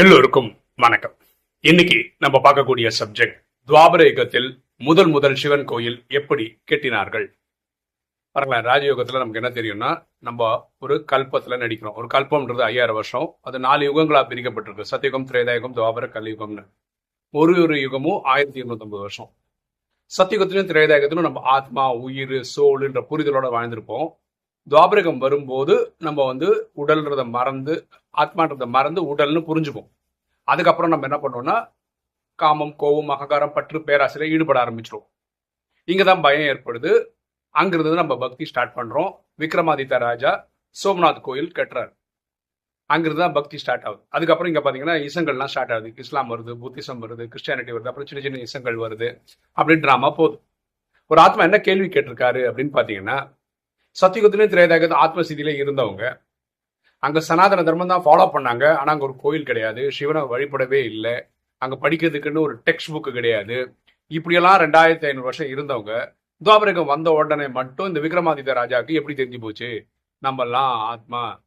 எல்லோருக்கும் வணக்கம். இன்னைக்கு நம்ம பார்க்கக்கூடிய சப்ஜெக்ட் துவாபர யுகத்தில் முதல் முதல் சிவன் கோயில் எப்படி கெட்டினார்கள்? பாருங்களேன் ராஜயோகத்தில் நமக்கு என்ன தெரியும்னா நம்ம ஒரு கல்பத்தில் நடிக்கிறோம். ஒரு கல்பம்ன்றது ஐயாயிரம் வருஷம். அது நாலு யுகங்களாக பிரிக்கப்பட்டிருக்கு. சத்தியுகம் திரேதாயுகம் துவாபர கலியுகம்னு. ஒரு ஒரு யுகமும் ஆயிரத்தி இருநூத்தம்பது வருஷம். சத்தியுகத்திலும் திரேதாயுகத்திலும் நம்ம ஆத்மா உயிர் சோல்ன்ற புரிதலோட வாழ்ந்திருப்போம். துவாபரகம் வரும்போது நம்ம வந்து உடல்ன்றதை மறந்து ஆத்மான்றதை மறந்து உடல்னு புரிஞ்சுப்போம். அதுக்கப்புறம் நம்ம என்ன பண்ணுவோம்னா காமம் கோவம் அகங்காரம் பற்று பேராசிரியர் ஈடுபட ஆரம்பிச்சிடும் இங்கே தான் பயம் ஏற்படுது. அங்கிருந்து நம்ம பக்தி ஸ்டார்ட் பண்ணுறோம் விக்ரமாதித்த ராஜா சோம்நாத் கோயில் கட்டுறாரு. அங்கிருந்து தான் பக்தி ஸ்டார்ட் ஆகுது. அதுக்கப்புறம் இங்கே பார்த்தீங்கன்னா இசங்கள்லாம் ஸ்டார்ட் ஆகுது. இஸ்லாம் வருது புத்திசம் வருது கிறிஸ்டியானிட்டி வருது அப்புறம் சின்ன சின்ன இசங்கள் வருது அப்படின்னு ட்ராமா போகுது. ஒரு ஆத்மா என்ன கேள்வி கேட்டிருக்காரு அப்படின்னு பார்த்தீங்கன்னா சத்தியுகத்திலையும் திரேதாயுகத்திலும் ஆத்ம இருந்தவங்க. அங்க சனாதன தர்மம் தான் ஃபாலோ பண்ணாங்க. ஆனா அங்க ஒரு கோயில் கிடையாது. சிவனை வழிபடவே இல்லை. அங்க படிக்கிறதுக்குன்னு ஒரு டெக்ஸ்ட் புக்கு கிடையாது. இப்படியெல்லாம் ரெண்டாயிரத்தி ஐநூறு வருஷம் இருந்தவங்க துவாபரகம் வந்த உடனே மட்டும் இந்த விக்ரமாதித்ய ராஜாவுக்கு எப்படி தெரிஞ்சு போச்சு? நம்மெல்லாம் ஆத்மா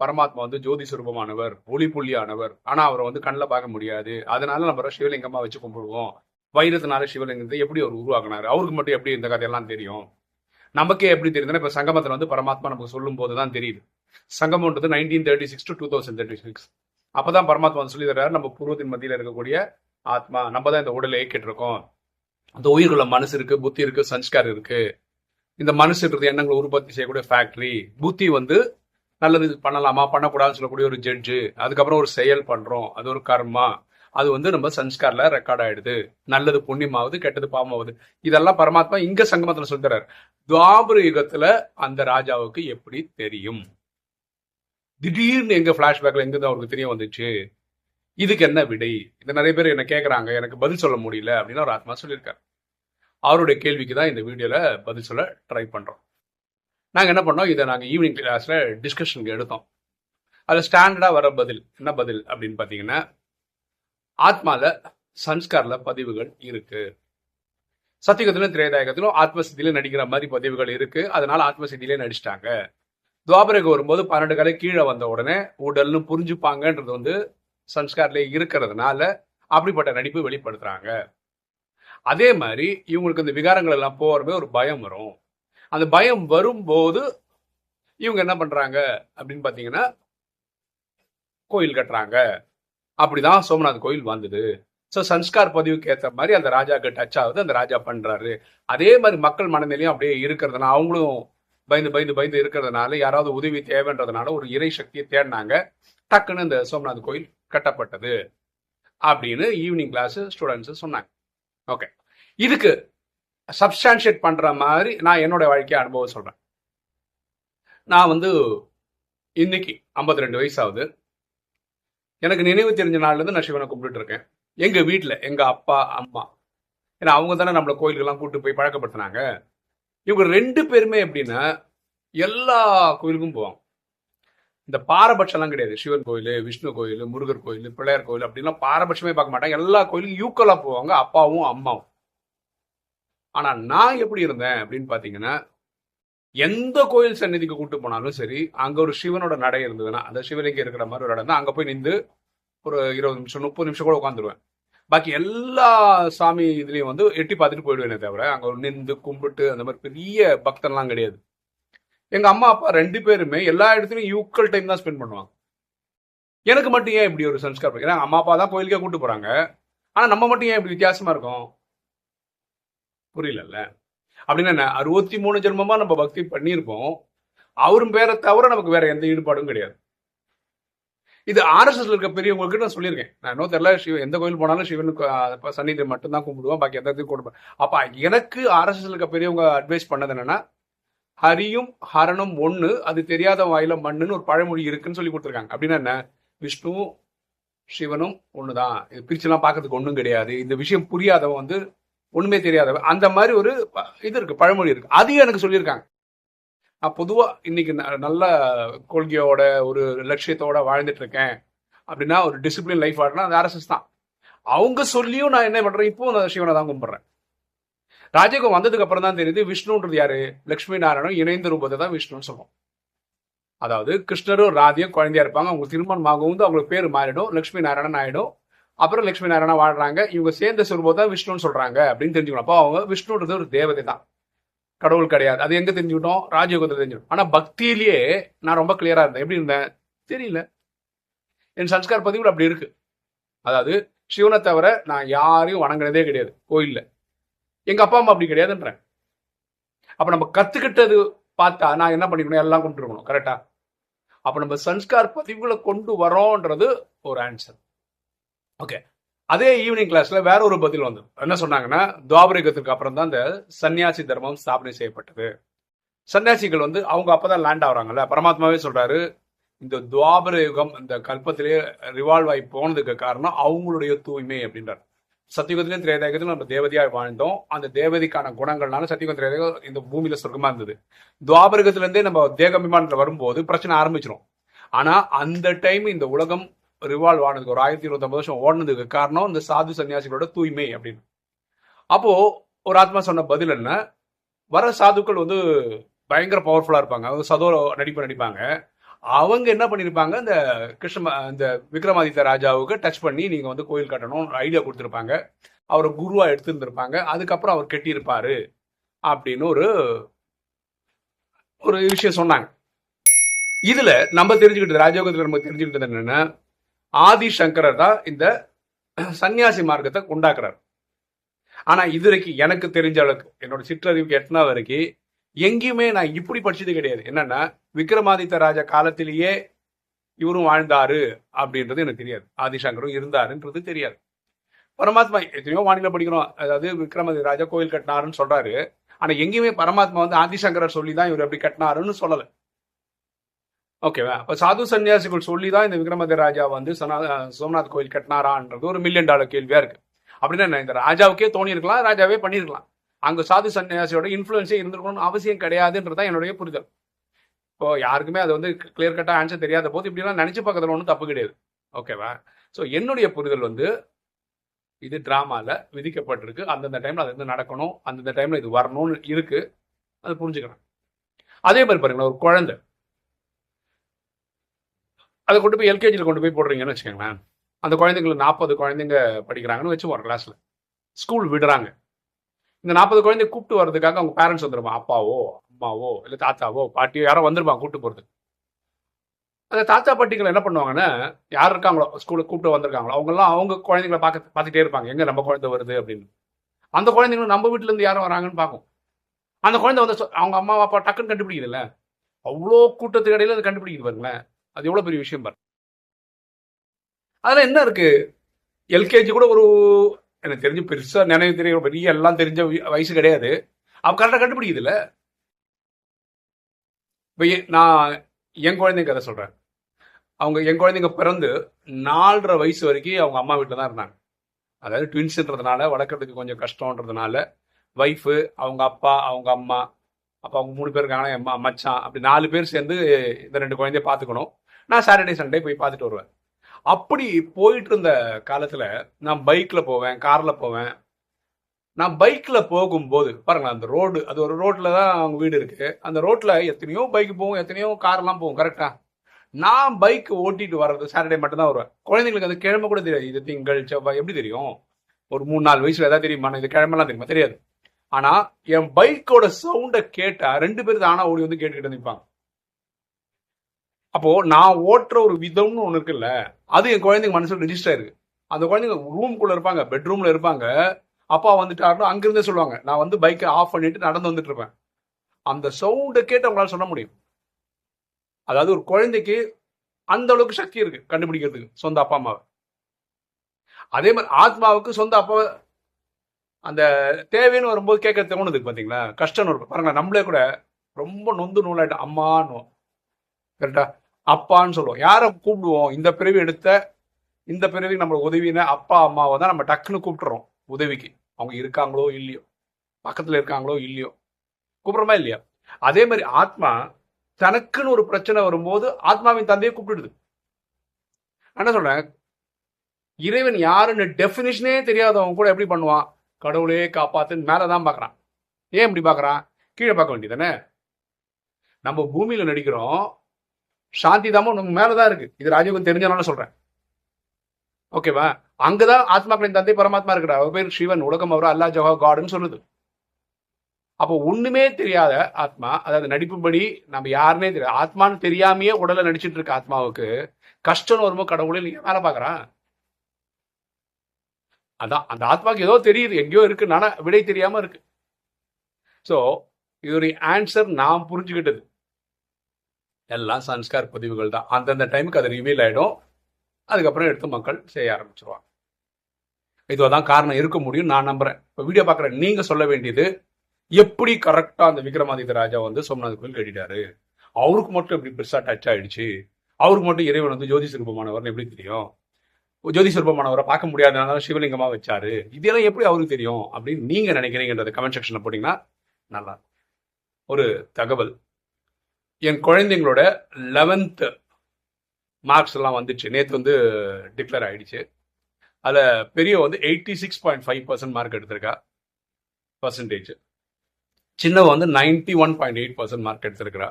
பரமாத்மா வந்து ஜோதி சுரூபமானவர் ஒளி புள்ளியானவர். ஆனா அவரை வந்து கண்ணில் பார்க்க முடியாது. அதனால நம்ம சிவலிங்கமா வச்சு கும்பிடுவோம். வைரத்தினால சிவலிங்கத்தை எப்படி அவர் உருவாக்குனாரு? அவருக்கு மட்டும் எப்படி இந்த கதையெல்லாம் தெரியும்? நமக்கே எப்படி தெரியுதுன்னா இப்ப சங்கமத்துல வந்து பரமாத்மா நமக்கு சொல்லும் போது தான் தெரியுது. சங்கமன்றது nineteen thirty six to two thousand thirty six அப்பதான் பரமாத்மா வந்து சொல்லி தர்றாரு நம்ம பூர்வத்தின் மத்தியில் இருக்கக்கூடிய ஆத்மா நம்ம தான் இந்த உடலை இயக்கிட்டு இருக்கோம் அந்த உயிர்குள்ள மனசு இருக்கு புத்தி இருக்கு சன்ஸ்கார் இருக்கு. இந்த மனசுன்றது எண்ணங்களை உற்பத்தி செய்யக்கூடிய ஃபேக்டரி புத்தி வந்து நல்லது பண்ணலாமா பண்ணக்கூடாதுன்னு சொல்லக்கூடிய ஒரு ஜட்ஜு அதுக்கப்புறம் ஒரு செயல் பண்றோம். அது ஒரு கர்மா. அது வந்து நம்ம சன்ஸ்கார்ல ரெக்கார்ட் ஆயிடுது. நல்லது புண்ணியமாவது கெட்டது பாவமாவது. இதெல்லாம் பரமாத்மா இங்க சங்கமத்துல சொல்றாரு. துவாபர யுகத்துல அந்த ராஜாவுக்கு எப்படி தெரியும்? திடீர்னு எங்க பிளாஷ்பேக்ல எங்க அவருக்கு தெரிய வந்துச்சு. இதுக்கு என்ன விடை? இதை நிறைய பேர் என்ன கேட்குறாங்க எனக்கு பதில் சொல்ல முடியல அப்படின்னு ஒரு ஆத்மா சொல்லியிருக்காரு. அவருடைய கேள்விக்கு தான் இந்த வீடியோல பதில் சொல்ல ட்ரை பண்றோம். நாங்கள் என்ன பண்ணோம்? இதை நாங்கள் ஈவினிங் கிளாஸில் டிஸ்கஷனுக்கு எடுத்தோம். அதில் ஸ்டாண்டர்டாக வர பதில் என்ன பதில் அப்படின்னு பார்த்தீங்கன்னா ஆத்மால சன்ஸ்கார்ல பதிவுகள் இருக்கு. சத்தியகத்திலும் திரேதாயகத்திலும் ஆத்மசித்தியில நடிக்கிற மாதிரி பதிவுகள் இருக்கு. அதனால ஆத்மசித்திலே நடிச்சிட்டாங்க. துவாபரகம் வரும்போது பன்னெண்டு கலை கீழே வந்த உடனே உடல்னு புரிஞ்சுப்பாங்கன்றது வந்து சன்ஸ்கார்லேயே இருக்கிறதுனால அப்படிப்பட்ட நடிப்பு வெளிப்படுத்துறாங்க. அதே மாதிரி இவங்களுக்கு இந்த விகாரங்கள் எல்லாம் போறவே ஒரு பயம் வரும். அந்த பயம் வரும்போது இவங்க என்ன பண்றாங்க அப்படின்னு பாத்தீங்கன்னா கோயில் கட்டுறாங்க. அப்படிதான் சோமநாத் கோயில் வந்தது. ஸோ சன்ஸ்கார் பதிவுக்கு ஏற்ற மாதிரி அந்த ராஜாக்கு டச் ஆகுது அந்த ராஜா பண்றாரு. அதே மாதிரி மக்கள் மனநிலையும் அப்படியே இருக்கிறதுனால அவங்களும் பயந்து பயந்து பயந்து இருக்கிறதுனால யாராவது உதவி தேவைன்றதுனால ஒரு இறை சக்தியை தேடினாங்க. டக்குன்னு இந்த சோமநாத் கோயில் கட்டப்பட்டது அப்படின்னு ஈவினிங் கிளாஸ் ஸ்டூடெண்ட்ஸ் சொன்னாங்க. ஓகே இதுக்கு சப்ஸ்டான்ஷியேட் பண்ற மாதிரி நான் என்னோட வாழ்க்கை அனுபவம் சொல்றேன். நான் வந்து இன்னைக்கு 52 ரெண்டு வயசு ஆகுது. எனக்கு நினைவு தெரிஞ்ச நாள்லேருந்து நான் சிவனை கும்பிட்டு இருக்கேன். எங்கள் வீட்டில் எங்கள் அப்பா அம்மா. ஏன்னா அவங்க தானே நம்மளை கோயிலுக்கெல்லாம் கூப்பிட்டு போய் பழக்கப்படுத்தினாங்க. இவங்க ரெண்டு பேருமே எப்படின்னா எல்லா கோயிலுக்கும் போவாங்க. இந்த பாரபட்சம்லாம் கிடையாது. சிவன் கோயில் விஷ்ணு கோயில் முருகர் கோயில் பிள்ளையார் கோயில் அப்படின்லாம் பாரபட்சமே பார்க்க மாட்டாங்க. எல்லா கோயிலுக்கும் ஈக்குவலா போவாங்க அப்பாவும் அம்மாவும். ஆனால் நான் எப்படி இருந்தேன் அப்படின்னு பார்த்தீங்கன்னா எந்த கோயில் சந்நிதிக்கு கூட்டு போனாலும் சரி அங்க ஒரு சிவனோட நடை இருந்ததுன்னா அந்த சிவலிங்கம் இருக்கிற மாதிரி ஒரு இடம் தான். அங்க போய் நின்று ஒரு இருபது நிமிஷம் முப்பது நிமிஷம் கூட உட்காந்துருவேன் பாக்கி எல்லா சாமி இதுலயும் வந்து எட்டி பார்த்துட்டு போயிடுவேனே தவிர அங்க ஒரு நின்று கும்பிட்டு அந்த மாதிரி பெரிய பக்தன்லாம் கிடையாது. எங்க அம்மா அப்பா ரெண்டு பேருமே எல்லா இடத்துலயும் ஈக்குவல் டைம் தான் ஸ்பெண்ட் பண்ணுவாங்க. எனக்கு மட்டும் ஏன் இப்படி ஒரு சன்ஸ்கார் ஏன்னா அம்மா அப்பா தான் கோயிலுக்கே கூட்டு போறாங்க. ஆனா நம்ம மட்டும் ஏன் இப்படி வித்தியாசமா இருக்கும்? புரியலல்ல. அப்படின்னா என்ன? அறுபத்தி மூணு ஜென்மமா நம்ம பக்தி பண்ணியிருப்போம். அவரும் பேரை தவிர நமக்கு வேற எந்த ஈடுபாடும் கிடையாது. இது ஆர்எஸ்எஸ்ல இருக்க பெரியவங்களுக்கு நான் சொல்லியிருக்கேன். நான் இன்னும் தெரியல சிவ எந்த கோயில் போனாலும் சிவனுக்கு அஹ், மட்டும்தான் கும்பிடுவோம் பாக்கி எந்த இடத்துக்கும் கொடுப்பேன் அப்ப எனக்கு ஆர்எஸ்எஸ்ல இருக்க பெரியவங்க அட்வைஸ் பண்ணது என்னன்னா ஹரியும் ஹரனும் ஒண்ணு அது தெரியாத வாயில மண்ணுன்னு ஒரு பழமொழி இருக்குன்னு சொல்லி கொடுத்துருக்காங்க. அப்படின்னா என்ன? விஷ்ணுவும் சிவனும் ஒண்ணுதான். இது பிரிச்செல்லாம் பார்க்கறதுக்கு ஒண்ணும் கிடையாது. இந்த விஷயம் புரியாதவன் வந்து ஒண்ணுமே தெரியாதவன் அந்த மாதிரி ஒரு இது இருக்கு பழமொழி இருக்கு. அதையும் எனக்கு சொல்லியிருக்காங்க. நான் பொதுவா இன்னைக்கு ந- நல்ல கொள்கையோட ஒரு லட்சியத்தோட வாழ்ந்துட்டு இருக்கேன். அப்படின்னா ஒரு டிசிப்ளின் லைஃப் வாழ்னா அது ஆர்எஸ்எஸ் தான். அவங்க சொல்லியும் நான் என்ன பண்றேன் இப்போ நான் சிவனை தான் கும்பிடுறேன். ராஜயோகம் வந்ததுக்கு அப்புறம் தான் தெரியுது விஷ்ணுன்றது யாரு? லக்ஷ்மி நாராயணன் இணைந்த ரூபத்தை தான் விஷ்ணுன்னு சொல்லுவோம் அதாவது கிருஷ்ணரும் ராதியும் குழந்தையா இருப்பாங்க அவங்க திருமணம் அவங்களுக்கு பேர் மாறிடும் லக்ஷ்மி நாராயணன் ஆயிடும். அப்புறம் லட்சுமி நாராயணா வாழ்றாங்க. இவங்க சேர்ந்து சொல்லும்போது தான் விஷ்ணுன்னு சொல்றாங்க அப்படின்னு தெரிஞ்சுக்கணும். அப்போ அவங்க விஷ்ணுன்றது ஒரு தேவதை தான் கடவுள் கிடையாது. அது எங்க தெரிஞ்சுக்கிட்டோம்? ராஜயோகத்தை தெரிஞ்சுக்கணும் ஆனா பக்தியிலேயே நான் ரொம்ப கிளியரா இருந்தேன். எப்படி இருந்தேன்? தெரியல. என் சன்ஸ்கார் பதிவு அப்படி இருக்கு. அதாவது சிவனை தவிர நான் யாரையும் வணங்கினதே கிடையாது. கோயில்ல. எங்க அப்பா அம்மா அப்படி கிடையாதுன்றேன். அப்ப நம்ம கத்துக்கிட்டது பார்த்தா நான் என்ன பண்ணிக்கணும்? எல்லாம் கொண்டு இருக்கணும். கரெக்டா அப்ப நம்ம சன்ஸ்கார் பதிவுகளை கொண்டு வரோன்றது ஒரு ஆன்சர் ஓகே அதே ஈவினிங் கிளாஸ்ல வேற ஒரு பதில் வந்தது என்ன சொன்னாங்கன்னா துவாபரிகத்துக்கு அப்புறம் தான் இந்த சன்னியாசி தர்மம் ஸ்தாபனை செய்யப்பட்டது. சன்னியாசிகள் வந்து அவங்க அப்பதான் லேண்ட் ஆகுறாங்கல்ல பரமாத்மாவே சொல்றாரு இந்த துவாபர யுகம் இந்த கல்பத்திலேயே ரிவால்வ் ஆகி போனதுக்கு காரணம் அவங்களுடைய தூய்மை அப்படின்றார். சத்தியுகத்திலையும் திரேதாயுகத்திலும் நம்ம தேவதையாக வாழ்ந்தோம். அந்த தேவதைக்கான குணங்கள்னால சத்தியுகம் திரேதாயுகம் இந்த பூமியில சொர்க்கமா இருந்தது. துவாபரகத்திலேருந்தே நம்ம நம்ம விமானத்தில் வரும்போது பிரச்சனை ஆரம்பிச்சிடும் ஆனா அந்த டைம் இந்த உலகம் ரிவால்வ் ஆனதுக்கு ஒரு ஆயிரத்தி இருபத்தொம்பது வருஷம் ஓடினதுக்கு காரணம் இந்த சாது சன்னியாசிகளோட தூய்மை அப்படின்னு. அப்போ ஒரு ஆத்மா சொன்ன பதில் என்ன? வர சாதுக்கள் வந்து பயங்கர பவர்ஃபுல்லா இருப்பாங்க. அவங்க சதோ நடிப்பு நடிப்பாங்க. அவங்க என்ன பண்ணியிருப்பாங்க இந்த கிருஷ்ண இந்த விக்ரமாதித்ய ராஜாவுக்கு டச் பண்ணி நீங்க வந்து கோயில் கட்டணும் ஐடியா கொடுத்துருப்பாங்க. அவரை குருவா எடுத்துருந்துருப்பாங்க. அதுக்கப்புறம் அவர் கெட்டியிருப்பாரு அப்படின்னு ஒரு ஒரு விஷயம் சொன்னாங்க. இதுல நம்ம தெரிஞ்சுக்கிட்டது ராஜயோகத்துல நம்ம தெரிஞ்சுக்கிட்டது என்னன்னா ஆதிசங்கரர் தான் இந்த சன்னியாசி மார்க்கத்தை உண்டாக்குறாரு. ஆனா இது வரைக்கும் எனக்கு தெரிஞ்ச அளவுக்கு என்னோட சிற்றறிவுக்கு எட்டனா வரைக்கும் எங்கேயுமே நான் இப்படி படிச்சது கிடையாது. என்னன்னா விக்ரமாதித்த ராஜா காலத்திலேயே இவரும் வாழ்ந்தாரு அப்படின்றது எனக்கு தெரியாது. ஆதிசங்கரும் இருந்தாருன்றது தெரியாது. பரமாத்மா எத்தனையோ வானிலை படிக்கிறோம். அதாவது விக்ரமாதித்த ராஜா கோயில் கட்டினாருன்னு சொல்றாரு. ஆனா எங்கேயுமே பரமாத்மா வந்து ஆதிசங்கரர் சொல்லி தான் இவர் எப்படி கட்டினாருன்னு சொல்லலை. ஓகேவா அப்போ சாது சன்னியாசிகள் சொல்லி தான் இந்த விக்ரமாதித்த ராஜா வந்து சோம்நாத் கோயில் கட்டினாரான்றது ஒரு மில்லியன் டாலர் கேள்வியா இருக்கு. அப்படின்னா இந்த ராஜாவுக்கே தோணி இருக்கலாம் ராஜாவே பண்ணியிருக்கலாம் அங்க சாது சன்னியாசியோட இன்ஃப்ளூயன்ஸே இருந்திருக்கணும்னு அவசியம் கிடையாதுன்றதான் என்னுடைய புரிதல். இப்போ யாருக்குமே அது வந்து கிளியர் கட்டா ஆன்சர் தெரியாத போது இப்படிலாம் நினைச்சு பார்க்கறதுல ஒன்றும் தப்பு கிடையாது. ஓகேவா ஸோ என்னுடைய புரிதல் வந்து இது ட்ராமாவில் விதிக்கப்பட்டிருக்கு. அந்தந்த டைம்ல அது வந்து நடக்கணும். அந்தந்த டைம்ல இது வரணும்னு இருக்கு. அது புரிஞ்சுக்கிறேன். அதே மாதிரி பாருங்களேன் ஒரு குழந்தை. அதை கொண்டு போய் எல்கேஜியில் கொண்டு போய் போடுறீங்கன்னு வச்சுக்கோங்களேன். அந்த குழந்தைங்களுக்கு நாற்பது குழந்தைங்க படிக்கிறாங்கன்னு வச்சுப்போம் கிளாஸில் ஸ்கூல் விடுறாங்க. இந்த நாற்பது குழந்தை கூப்பிட்டு வர்றதுக்காக அவங்க பேரண்ட்ஸ் வந்துருப்பாங்க அப்பாவோ அம்மாவோ இல்லை தாத்தாவோ பாட்டியோ யாரோ வந்துருப்பாங்க கூப்பிட்டு போகிறதுக்கு அந்த தாத்தா பாட்டிகள் என்ன பண்ணுவாங்கன்னா யார் இருக்காங்களோ ஸ்கூலுக்கு கூப்பிட்டு வந்திருக்காங்களோ அவங்கெல்லாம் அவங்க குழந்தைங்களை பார்க்க பார்த்துட்டே இருப்பாங்க. எங்கே நம்ம குழந்தை வருது அப்படின்னு. அந்த குழந்தைங்களும் நம்ம வீட்டிலேருந்து யாரும் வராங்கன்னு பார்க்கும். அந்த குழந்தை வந்து அவங்க அம்மா அப்பா டக்குன்னு கண்டுபிடிக்குதுல்ல. அவ்வளோ கூட்டத்துக்கு இடையில அது கண்டுபிடிக்குது பாருங்களேன். அது எவ்வளோ பெரிய விஷயம் பாரு அதில் என்ன இருக்கு? எல்கேஜி கூட ஒரு எனக்கு தெரிஞ்சு பெருசா நினைவு தெரிய பெரிய எல்லாம் தெரிஞ்ச வயசு கிடையாது. அவன் கரெக்டாக கண்டுபிடிக்குதுல்ல இப்போ நான் என் குழந்தைங்க கதை சொல்றேன். அவங்க என் குழந்தைங்க பிறந்து நாலரை வயசு வரைக்கும் அவங்க அம்மா வீட்டில் தான் இருந்தாங்க. அதாவது ட்வின்ஸுன்றதுனால வளர்க்குறதுக்கு கொஞ்சம் கஷ்டன்றதுனால ஒய்ஃபு அவங்க அப்பா அவங்க அம்மா அப்பா அவங்க மூணு பேர் இருக்காங்கன்னா மச்சான் அப்படி நாலு பேர் சேர்ந்து இந்த ரெண்டு குழந்தைய பார்த்துக்கணும். நான் சாட்டர்டே சண்டே போய் பார்த்துட்டு வருவேன். அப்படி போயிட்டு இருந்த காலத்தில் நான் பைக்கில் போவேன் காரில் போவேன். நான் பைக்கில் போகும்போது பாருங்களேன் அந்த ரோடு அது ஒரு ரோட்டில் தான் அவங்க வீடு இருக்குது அந்த ரோட்டில் எத்தனையோ பைக் போகும் எத்தனையோ கார்லாம் போகும் கரெக்டாக நான் பைக் ஓட்டிட்டு வர்றது சாட்டர்டே மட்டும்தான் வருவேன். குழந்தைங்களுக்கு அது கிழமை கூட தெரியாது. இது திங்கள் செவ்வாய் எப்படி தெரியும்? ஒரு மூணு நாலு வயசுல ஏதாவது தெரியுமா? இது கிழமெல்லாம் தெரியுமா? தெரியாது. ஆனா என் பைக்கோட சவுண்டை கேட்டா ரெண்டு பேரும் தானா ஓடி வந்து கேட்டுக்கிட்டு நிற்பாங்க அப்போ நான் ஓட்டுற ஒரு விதம்னு ஒன்று இருக்குல்ல அது என் குழந்தைங்க மனசுல ரிஜிஸ்டர் ஆயிருக்கு. அந்த குழந்தைங்க ரூம்குள்ள இருப்பாங்க பெட்ரூம்ல இருப்பாங்க. அப்பா வந்துட்டாருன்னு அங்கிருந்தே சொல்லுவாங்க நான் வந்து பைக்கை ஆஃப் பண்ணிட்டு நடந்து வந்துட்டு இருப்பேன். அந்த சவுண்டை கேட்டு அவங்களால சொல்ல முடியும். அதாவது ஒரு குழந்தைக்கு அந்த அளவுக்கு சக்தி இருக்கு கண்டுபிடிக்கிறதுக்கு சொந்த அப்பா அம்மாவை. அதே மாதிரி ஆத்மாவுக்கு சொந்த அப்பா அந்த தேவைன்னு வரும்போது கேட்க தோணுதுக்கு பாத்தீங்களா? கஷ்டம் இருக்கும் பாருங்களா நம்மளே கூட ரொம்ப நொந்து நூலாயிட்டோம். அம்மான்னு. கரெக்டா அப்பான்னு சொல்லுவோம். யாரை கூப்பிடுவோம்? இந்த பிறவி எடுத்த இந்த பிறவி நம்ம உதவின அப்பா அம்மாவை தான் நம்ம டக்குன்னு கூப்பிட்டுறோம். உதவிக்கு. அவங்க இருக்காங்களோ இல்லையோ? பக்கத்தில் இருக்காங்களோ இல்லையோ? கூப்பிட்றோமா இல்லையா? அதே மாதிரி ஆத்மா தனக்குன்னு ஒரு பிரச்சனை வரும்போது ஆத்மாவின் தந்தையை கூப்பிடுது. என்ன சொல்றேன். இறைவன் யாருன்னு டெஃபினிஷனே தெரியாதவங்க கூட எப்படி பண்ணுவான்? கடவுளே காப்பாத்துன்னு மேலதான் பார்க்குறான் ஏன் இப்படி பார்க்குறான் கீழே பார்க்க வேண்டியதானே நம்ம பூமியில் நடிக்கிறோம். சாந்தி தாமம் உனக்கு மேலதான் இருக்கு. இது ராஜயோகம் தெரிஞ்சனால சொல்றேன். ஓகேவா அங்கதான் ஆத்மாக்களின் தந்தை பரமாத்மா இருக்கிறார். அவர் பேர் சிவன். உலகம் அவர்? அல்லா ஜவா காடுன்னு சொல்லுது. அப்போ ஒண்ணுமே தெரியாத ஆத்மா அதாவது நடிப்புபடி நம்ம யாருன்னே தெரியாது. ஆத்மான்னு தெரியாமையே உடலை நடிச்சிட்டு இருக்க ஆத்மாவுக்கு கஷ்டம் வரும்போது கடவுளே நீங்க வேலை பாக்குறான்? அதான் அந்த ஆத்மாவுக்கு ஏதோ தெரியுது. எங்கேயோ இருக்கு நானா விடை தெரியாம இருக்கு. ஸோ ஒரு ஆன்சர் நான் புரிஞ்சுக்கிட்டது. எல்லாம் சன்ஸ்கார் பதிவுகள் தான். அந்தந்த டைமுக்கு அது ரிவீல் ஆகிடும் அதுக்கப்புறம் எடுத்து மக்கள் செய்ய ஆரம்பிச்சிருவாங்க. இதுதான் காரணம். இருக்க முடியும் நான் நம்புறேன். இப்போ வீடியோ பார்க்குற நீங்கள் சொல்ல வேண்டியது எப்படி கரெக்டாக அந்த விக்ரமாதித்ய ராஜா வந்து சோமநாத கோயில் கட்டிட்டாரு அவருக்கு மட்டும் எப்படி பெருசாக டச் ஆயிடுச்சு? அவருக்கு மட்டும் இறைவன் வந்து ஜோதி சிற்பமானவர்னு எப்படி தெரியும்? ஜோதி சிற்பமானவரை பார்க்க முடியாதனால சிவலிங்கமாக வச்சாரு. இதெல்லாம் எப்படி அவருக்கு தெரியும்? அப்படின்னு நீங்கள் நினைக்கிறீங்கன்றத கமெண்ட் செக்ஷனில் போட்டிங்கன்னா நல்லா ஒரு தகவல். என் குழந்தைங்களோட லெவன்த்து மார்க்ஸ் எல்லாம் வந்துச்சு. நேற்று வந்து டிக்ளேர் ஆயிடுச்சு. அதில் பெரிய வந்து eighty six point five percent mark எடுத்திருக்கா. Percentage சின்னவ வந்து ninety one point eight percent mark எடுத்திருக்கிறா.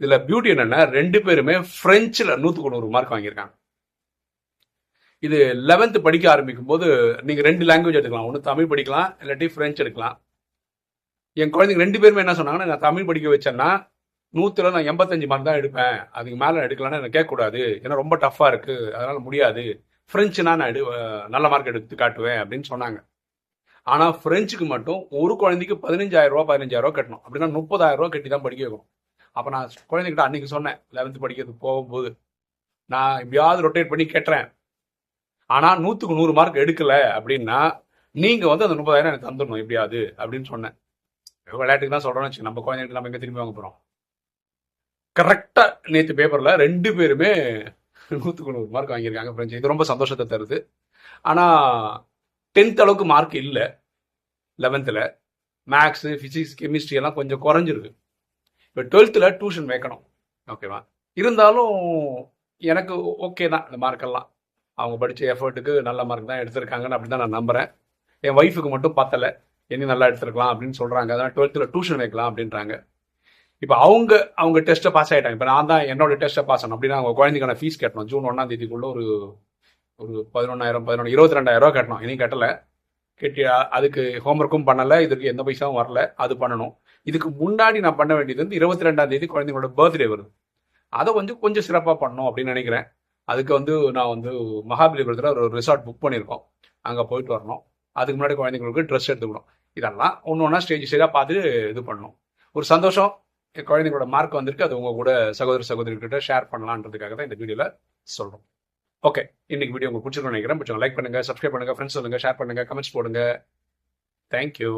இதில் பியூட்டி என்னென்னா ரெண்டு பேருமே ஃப்ரெஞ்சில் நூற்றுக்கு நூறு மார்க் வாங்கியிருக்காங்க. இது லெவன்த்து படிக்க ஆரம்பிக்கும் போது நீங்கள் ரெண்டு லாங்குவேஜ் எடுக்கலாம் ஒன்று தமிழ் படிக்கலாம் இல்லாட்டி ஃப்ரெஞ்ச் எடுக்கலாம். என் குழந்தைங்க ரெண்டு பேருமே என்ன சொன்னாங்கன்னா நான் தமிழ் படிக்க வச்சேன்னா நூத்துல நான் எண்பத்தஞ்சு மார்க் தான் எடுப்பேன். அதுக்கு மேலே எடுக்கலான்னு எனக்கு கேட்கக்கூடாது. ஏன்னா ரொம்ப டஃப்பாக இருக்குது அதனால் முடியாது. ஃப்ரெஞ்சுனா நான் எடு நல்ல மார்க் எடுத்து காட்டுவேன் அப்படின்னு சொன்னாங்க. ஆனால் ஃப்ரெஞ்சுக்கு மட்டும் ஒரு குழந்தைக்கு பதினஞ்சாயிரம் ரூபாய் பதினஞ்சாயிரம் கட்டணும். அப்படின்னா முப்பதாயிரம் ரூபா கட்டி தான் படிக்க வைக்கணும். அப்போ நான் குழந்தைகிட்ட அன்னைக்கு சொன்னேன் லெவன்த்து படிக்கிறது போகும்போது. நான் எப்படியாவது ரொட்டேட் பண்ணி கேட்டுறேன். ஆனால் நூற்றுக்கு நூறு மார்க் எடுக்கலை அப்படின்னா நீங்கள் வந்து அந்த முப்பதாயிரம் எனக்கு தந்துடணும் எப்படியாவது அப்படின்னு சொன்னேன். விளையாட்டுக்கு தான் சொல்கிறோன்னு வச்சு நம்ம குழந்தைகிட்ட நம்ம எங்கே திரும்பி வாங்க போகிறோம் கரெக்டா நேற்று பேப்பர்ல ரெண்டு பேருமே நூத்துக்கு நூறு மார்க் வாங்கியிருக்காங்க ஃப்ரெண்ட்ஸ் இது ரொம்ப சந்தோஷத்தை தருது. ஆனா டென்த் அளவுக்கு மார்க் இல்லை. லெவன்த்தில் மேக்ஸு ஃபிசிக்ஸ் கெமிஸ்ட்ரி எல்லாம் கொஞ்சம் குறைஞ்சிருக்கு இப்போ டுவெல்த்தில் டியூஷன் வைக்கணும். ஓகேவா இருந்தாலும் எனக்கு ஓகே தான் இந்த மார்க்கெல்லாம் அவங்க படித்த எஃபர்ட்டுக்கு நல்ல மார்க் தான் எடுத்திருக்காங்கன்னு அப்படி தான் நான் நம்புகிறேன் என் ஒய்ஃபுக்கு மட்டும் பத்தலை. என்ன நல்லா எடுத்திருக்கலாம் அப்படின்னு சொல்கிறாங்க அதான் டுவெல்த்தில் டியூஷன் வைக்கலாம் அப்படின்றாங்க. இப்போ அவங்க அவங்க டெஸ்ட்டை பாஸ் ஆகிட்டாங்க இப்போ நான் தான் என்னோட டெஸ்ட்டை பாஸ் ஆகணும். அப்படின்னா அவங்க குழந்தைக்கான ஃபீஸ் கட்டணும். ஜூன் ஒன்றாம் தேதிக்குள்ள ஒரு ஒரு பதினொன்றாயிரம் பதினொன்று இருபத்தி ரெண்டாயிரம் ரூபா கட்டணும். இனி கட்டலை. கட்டி அதுக்கு ஹோம்ஒர்க்கும் பண்ணலை. இதுக்கு எந்த பைசாவும் வரல. அது பண்ணணும். இதுக்கு முன்னாடி நான் பண்ண வேண்டியது வந்து இருபத்தி ரெண்டாம் தேதி குழந்தைங்களோட பர்த்டே வருது அதை வந்து கொஞ்சம் சிறப்பாக பண்ணணும் அப்படின்னு நினைக்கிறேன். அதுக்கு வந்து நான் வந்து மகாபலிபுரத்தில் ஒரு ரிசார்ட் புக் பண்ணியிருக்கோம். அங்கே போயிட்டு வரணும். அதுக்கு முன்னாடி குழந்தைங்களுக்கு ட்ரெஸ் எடுத்துக்கணும். இதெல்லாம் ஒன்று ஒன்றா ஸ்டேஜ் ஸ்டேஜாக பார்த்து இது பண்ணணும். ஒரு சந்தோஷம். குழந்தைங்களோட மார்க் வந்திருக்கு. அது உங்க கூட சகோதர சகோதரிகிட்ட ஷேர் பண்ணலான்றதுக்காக தான் இந்த வீடியோவில் சொல்கிறோம் ஓகே இன்னைக்கு வீடியோ உங்களுக்கு பிடிச்சிருக்கோம் நினைக்கிறேன். பிடிச்சவங்க லைக் பண்ணுங்க சப்ஸ்கிரைப் பண்ணுங்க ஃப்ரெண்ட்ஸ் சொல்லுங்க ஷேர் பண்ணுங்க கமெண்ட்ஸ் போடுங்க. தேங்க்யூ